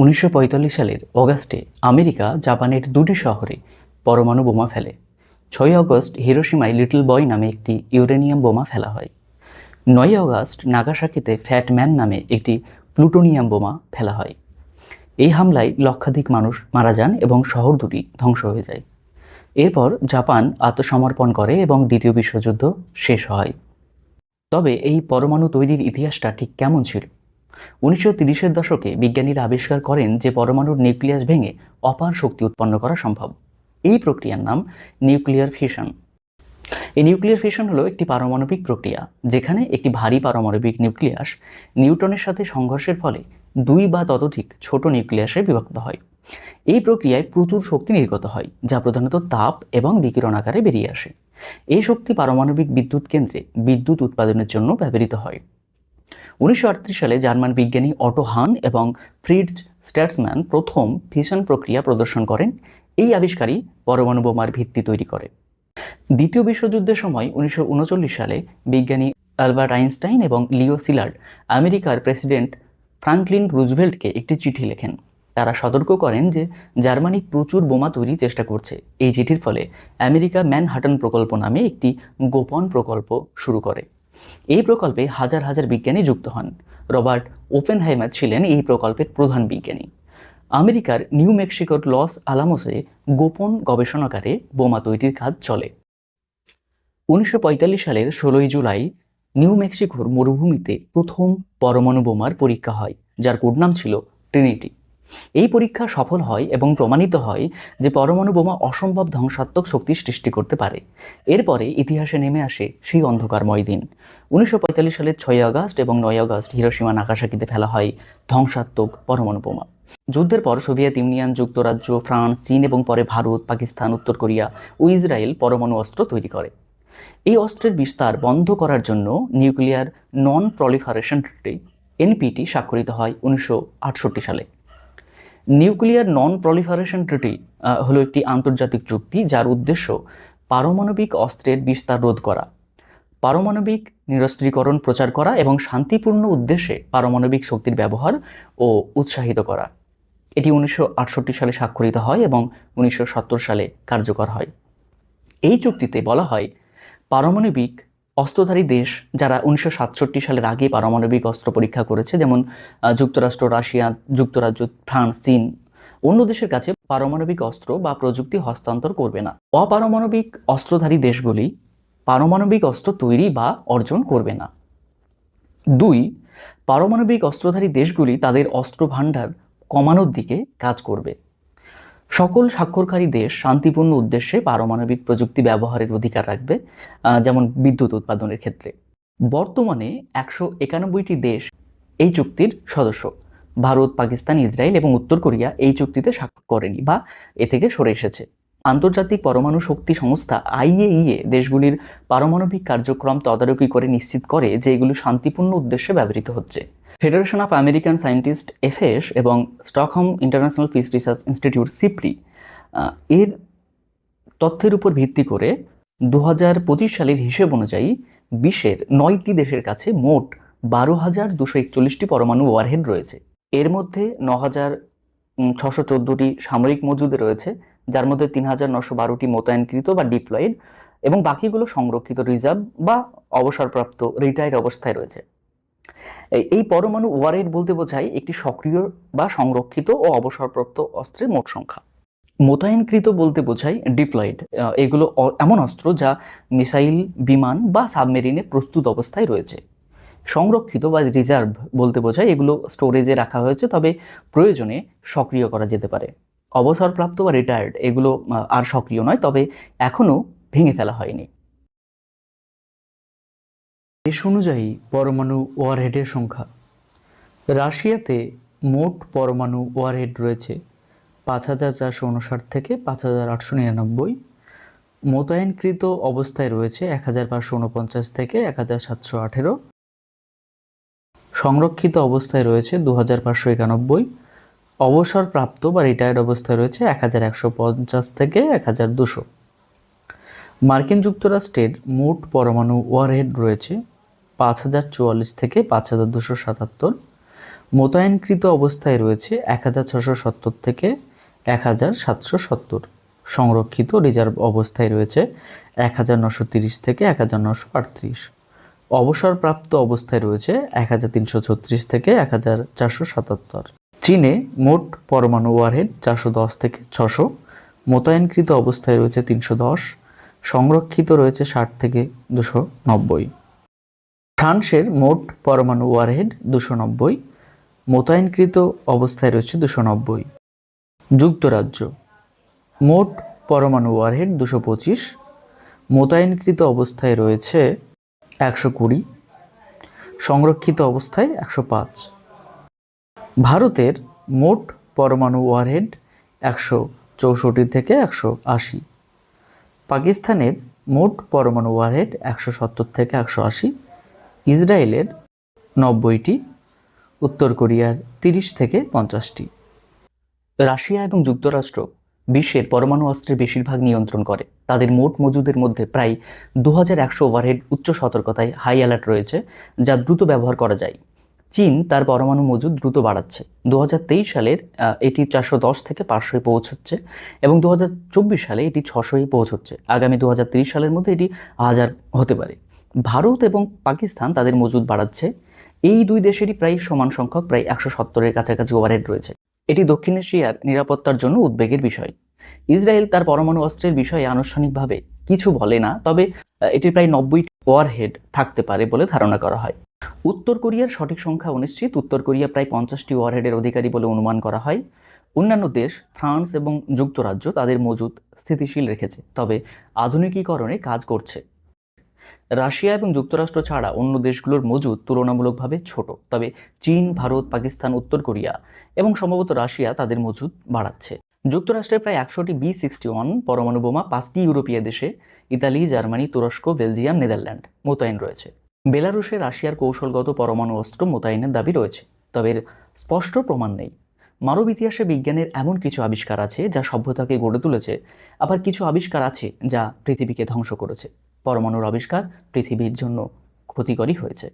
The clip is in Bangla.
উনিশশো পঁয়তাল্লিশ সালের অগাস্টে আমেরিকা জাপানের দুটি শহরে পরমাণু বোমা ফেলে। ছয় অগস্ট হিরোশিমায় লিটল বয় নামে একটি ইউরেনিয়াম বোমা ফেলা হয়। নয় আগস্ট নাগাসাকিতে ফ্যাটম্যান নামে একটি প্লুটোনিয়াম বোমা ফেলা হয়। এই হামলায় লক্ষাধিক মানুষ মারা যান এবং শহর দুটি ধ্বংস হয়ে যায়। এরপর জাপান আত্মসমর্পণ করে এবং দ্বিতীয় বিশ্বযুদ্ধ শেষ হয়। তবে এই পরমাণু তৈরির ইতিহাসটা ঠিক কেমন ছিল? উনিশশো তিরিশের দশকে বিজ্ঞানীরা আবিষ্কার করেন যে পরমাণুর নিউক্লিয়াস ভেঙে অপার শক্তি উৎপন্ন করা সম্ভব। এই প্রক্রিয়ার নাম নিউক্লিয়ার ফিশন এই নিউক্লিয়ার ফিশন হলো একটি পারমাণবিক প্রক্রিয়া, যেখানে একটি ভারী পারমাণবিক নিউক্লিয়াস নিউটনের সাথে সংঘর্ষের ফলে দুই বা ততোধিক ছোট নিউক্লিয়াসে বিভক্ত হয়। এই প্রক্রিয়ায় প্রচুর শক্তি নির্গত হয়, যা প্রধানত তাপ এবং বিকিরণ আকারে বেরিয়ে আসে। এই শক্তি পারমাণবিক বিদ্যুৎ কেন্দ্রে বিদ্যুৎ উৎপাদনের জন্য ব্যবহৃত হয়। উনিশশো আটত্রিশ সালে জার্মান বিজ্ঞানী অটো হান এবং ফ্রিডস স্ট্যাটসম্যান প্রথম ফিশন প্রক্রিয়া প্রদর্শন করেন। এই আবিষ্কারই পরমাণু বোমার ভিত্তি তৈরি করে। দ্বিতীয় বিশ্বযুদ্ধের সময় উনিশশো উনচল্লিশ সালে বিজ্ঞানী অ্যালবার্ট আইনস্টাইন এবং লিও সিলার্ড আমেরিকার প্রেসিডেন্ট ফ্রাঙ্কলিন রুজভেল্টকে একটি চিঠি লেখেন। তারা সতর্ক করেন যে জার্মানি প্রচুর বোমা তৈরির চেষ্টা করছে। এই চিঠির ফলে আমেরিকা ম্যানহাটন প্রকল্প নামে একটি গোপন প্রকল্প শুরু করে। এই প্রকল্পে হাজার হাজার বিজ্ঞানী যুক্ত হন। রবার্ট ওপেনহাইমার ছিলেন এই প্রকল্পের প্রধান বিজ্ঞানী। আমেরিকার নিউ মেক্সিকোর লস আলামোসে গোপন গবেষণাগারে বোমা তৈরির কাজ চলে। উনিশশো পঁয়তাল্লিশ সালের ষোলোই জুলাই নিউ মেক্সিকোর মরুভূমিতে প্রথম পরমাণু বোমার পরীক্ষা হয়, যার কোডনাম ছিল ট্রিনিটি। এই পরীক্ষা সফল হয় এবং প্রমাণিত হয় যে পরমাণু বোমা অসম্ভব ধ্বংসাত্মক শক্তি সৃষ্টি করতে পারে। এরপরে ইতিহাসে নেমে আসে সেই অন্ধকারময় দিন। উনিশশো পঁয়তাল্লিশ সালের ছয় আগস্ট এবং নয় আগস্ট হিরোসীমা নাকাশাকিতে ফেলা হয় ধ্বংসাত্মক পরমাণু বোমা। যুদ্ধের পর সোভিয়েত ইউনিয়ন, যুক্তরাজ্য, ফ্রান্স, চীন এবং পরে ভারত, পাকিস্তান, উত্তর কোরিয়া ও ইসরায়েল পরমাণু অস্ত্র তৈরি করে। এই অস্ত্রের বিস্তার বন্ধ করার জন্য nuclear non proliferation treaty, NPT, স্বাক্ষরিত হয় উনিশশো আটষট্টি সালে। নিউক্লিয়ার নন প্রলিফারেশন ট্রিটি হলো একটি আন্তর্জাতিক চুক্তি যার উদ্দেশ্য পারমাণবিক অস্ত্রের বিস্তার রোধ করা, পারমাণবিক নিরস্ত্রীকরণ প্রচার করা এবং শান্তিপূর্ণ উদ্দেশ্যে পারমাণবিক শক্তির ব্যবহার ও উৎসাহিত করা। এটি উনিশশো আটষট্টি সালে স্বাক্ষরিত হয় এবং উনিশশো সত্তর সালে কার্যকর হয়। এই চুক্তিতে বলা হয় পারমাণবিক অস্ত্রধারী দেশ যারা উনিশশো সাতষট্টি সালের আগে পারমাণবিক অস্ত্র পরীক্ষা করেছে, যেমন যুক্তরাষ্ট্র, রাশিয়া, যুক্তরাজ্য, ফ্রান্স, চীন, অন্য দেশের কাছে পারমাণবিক অস্ত্র বা প্রযুক্তি হস্তান্তর করবে না। অপারমাণবিক অস্ত্রধারী দেশগুলি পারমাণবিক অস্ত্র তৈরি বা অর্জন করবে না। দুই, পারমাণবিক অস্ত্রধারী দেশগুলি তাদের অস্ত্র ভাণ্ডার কমানোর দিকে কাজ করবে। সকল স্বাক্ষরকারী দেশ শান্তিপূর্ণ উদ্দেশ্যে পারমাণবিক প্রযুক্তি ব্যবহারের অধিকার রাখবে যেমন বিদ্যুৎ উৎপাদনের ক্ষেত্রে। বর্তমানে একশো একানব্বইটি দেশ এই চুক্তির সদস্য। ভারত, পাকিস্তান, ইসরায়েল এবং উত্তর কোরিয়া এই চুক্তিতে স্বাক্ষর করেনি বা এ থেকে সরে এসেছে। আন্তর্জাতিক পরমাণু শক্তি সংস্থা আইএইএ দেশগুলির পারমাণবিক কার্যক্রম তদারকি করে নিশ্চিত করে যে এগুলো শান্তিপূর্ণ উদ্দেশ্যে ব্যবহৃত হচ্ছে। Federation of American Scientists FS এবং Stockholm International Peace Research Institute SIPRI এর তথ্যের উপর ভিত্তি করে দু হাজার পঁচিশ সালের হিসেব অনুযায়ী বিশ্বের নয়টি দেশের কাছে মোট বারো হাজার দুশো একচল্লিশটি পরমাণু ওয়ারহেড রয়েছে। এর মধ্যে ন হাজার ছশো চোদ্দোটি সামরিক মজুদে রয়েছে, যার মধ্যে তিন হাজার নশো বারোটি মোতায়েনকৃত বা ডিপ্লয়েড এবং বাকিগুলো সংরক্ষিত রিজার্ভ বা অবসরপ্রাপ্ত রিটায়ার্ড অবস্থায় রয়েছে। এই- পরমাণু ওয়ারহেড বলতে বোঝায় একটি সক্রিয় বা সংরক্ষিত ও অবসরপ্রাপ্ত অস্ত্রের মোট সংখ্যা। মোতায়েনকৃত বলতে বোঝায় ডিপ্লয়েড। এগুলো এমন অস্ত্র যা মিসাইল, বিমান বা সাবমেরিনে প্রস্তুত অবস্থায় রয়েছে। সংরক্ষিত বা রিজার্ভ বলতে বোঝায় এগুলো স্টোরেজে রাখা হয়েছে, তবে প্রয়োজনে সক্রিয় করা যেতে পারে। অবসরপ্রাপ্ত বা রিটায়ার্ড এগুলো আর সক্রিয় নয়, তবে এখনও ভেঙে ফেলা হয়নি। দেশ অনুযায়ী পরমাণু ওয়ারহেডের সংখ্যা। রাশিয়াতে মোট পরমাণু ওয়ারহেড রয়েছে পাঁচ হাজার চারশো উনষাট থেকে পাঁচ হাজার আটশো নিরানব্বই। মোতায়েনকৃত অবস্থায় রয়েছে এক হাজার পাঁচশো উনপঞ্চাশ থেকে এক হাজার সাতশো আঠেরো। সংরক্ষিত অবস্থায় রয়েছে দু হাজার পাঁচশো একানব্বই। অবসরপ্রাপ্ত বা রিটায়ার্ড অবস্থায় রয়েছে এক হাজার একশো পঞ্চাশ থেকে এক হাজার দুশো। মার্কিন যুক্তরাষ্ট্রের মোট পরমাণু ওয়ারহেড রয়েছে পাঁচ হাজার চুয়াল্লিশ থেকে পাঁচ হাজার দুশো সাতাত্তর। মোতায়েনকৃত অবস্থায় রয়েছে এক হাজার ছশো সত্তর থেকে এক হাজার সাতশো সত্তর। সংরক্ষিত রিজার্ভ অবস্থায় রয়েছে এক হাজার নশো তিরিশ থেকে এক হাজার নশো আটত্রিশ। অবসরপ্রাপ্ত অবস্থায় রয়েছে এক হাজার তিনশো ছত্রিশ থেকে এক হাজার চারশো সাতাত্তর। চীনে মোট পরমাণু ওয়ারহেড চারশো দশ থেকে ছশো। মোতায়েনকৃত অবস্থায় রয়েছে তিনশো দশ। সংরক্ষিত রয়েছে ষাট থেকে দুশো নব্বই। ফ্রান্সের মোট পরমাণু ওয়ারহেড দুশো নব্বই, মোতায়েনকৃত অবস্থায় রয়েছে দুশো নব্বই। যুক্তরাজ্য, মোট পরমাণু ওয়ারহেড দুশো পঁচিশ, মোতায়েনকৃত অবস্থায় রয়েছে একশো কুড়ি, সংরক্ষিত অবস্থায় একশো পাঁচ। ভারতের মোট পরমাণু ওয়ারহেড একশো চৌষট্টি থেকে একশো আশি। পাকিস্তানের মোট পরমাণু ওয়ারহেড একশো সত্তর থেকে একশো আশি। ইসরায়েলের নব্বইটি, উত্তর কোরিয়ার তিরিশ থেকে পঞ্চাশটি। রাশিয়া এবং যুক্তরাষ্ট্র বিশ্বের পরমাণু অস্ত্রের বেশিরভাগ নিয়ন্ত্রণ করে। তাদের মোট মজুদের মধ্যে প্রায় দু হাজার একশো ওভারহেড উচ্চ সতর্কতায় হাই অ্যালার্ট রয়েছে, যা দ্রুত ব্যবহার করা যায়। চীন তার পরমাণু মজুদ দ্রুত বাড়াচ্ছে। দু হাজার তেইশ সালের এটি চারশো দশ থেকে পাঁচশোয় পৌঁছচ্ছে এবং দু হাজার চব্বিশ সালে এটি ছশোয় পৌঁছচ্ছে। আগামী দু সালের মধ্যে এটি হাজার হতে পারে। ভারত এবং পাকিস্তান তাদের মজুদ বাড়াচ্ছে। এই দুই দেশেরই প্রায় সমান সংখ্যক, প্রায় একশো সত্তরের কাছাকাছি ওভারহেড রয়েছে। এটি দক্ষিণ এশিয়ার নিরাপত্তার জন্য উদ্বেগের বিষয়। ইসরায়েল তার পরমাণু অস্ত্রের বিষয়ে আনুষ্ঠানিকভাবে কিছু বলে না, তবে এটি প্রায় নব্বই ওয়ারহেড থাকতে পারে বলে ধারণা করা হয়। উত্তর কোরিয়ার সঠিক সংখ্যা অনিশ্চিত। উত্তর কোরিয়া প্রায় পঞ্চাশটি ওয়ারহেডের অধিকারী বলে অনুমান করা হয়। অন্যান্য দেশ, ফ্রান্স এবং যুক্তরাজ্য তাদের মজুদ স্থিতিশীল রেখেছে, তবে আধুনিকীকরণে কাজ করছে। রাশিয়া এবং যুক্তরাষ্ট্র ছাড়া অন্য দেশগুলোর মজুদ তুলনামূলকভাবে ছোট, তবে চীন, ভারত, পাকিস্তান, উত্তর কোরিয়া এবং সম্ভবত রাশিয়া তাদের মজুদ বাড়াচ্ছে। যুক্তরাষ্ট্রের প্রায় একশোটি বি সিক্সটি ওয়ান পরমাণু বোমা, পাঁচটি ইউরোপীয় দেশে, ইতালি, জার্মানি, তুরস্ক, বেলজিয়াম, নেদারল্যান্ড মোতায়েন রয়েছে। বেলারুশে রাশিয়ার কৌশলগত পরমাণু অস্ত্র মোতায়েনের দাবি রয়েছে, তবে এর স্পষ্ট প্রমাণ নেই। মানব ইতিহাসে বিজ্ঞানের এমন কিছু আবিষ্কার আছে যা সভ্যতাকে গড়ে তুলেছে, আবার কিছু আবিষ্কার আছে যা পৃথিবীকে ধ্বংস করেছে। পরমাণুর আবিষ্কার পৃথিবীর জন্য ক্ষতিকরই হয়েছে।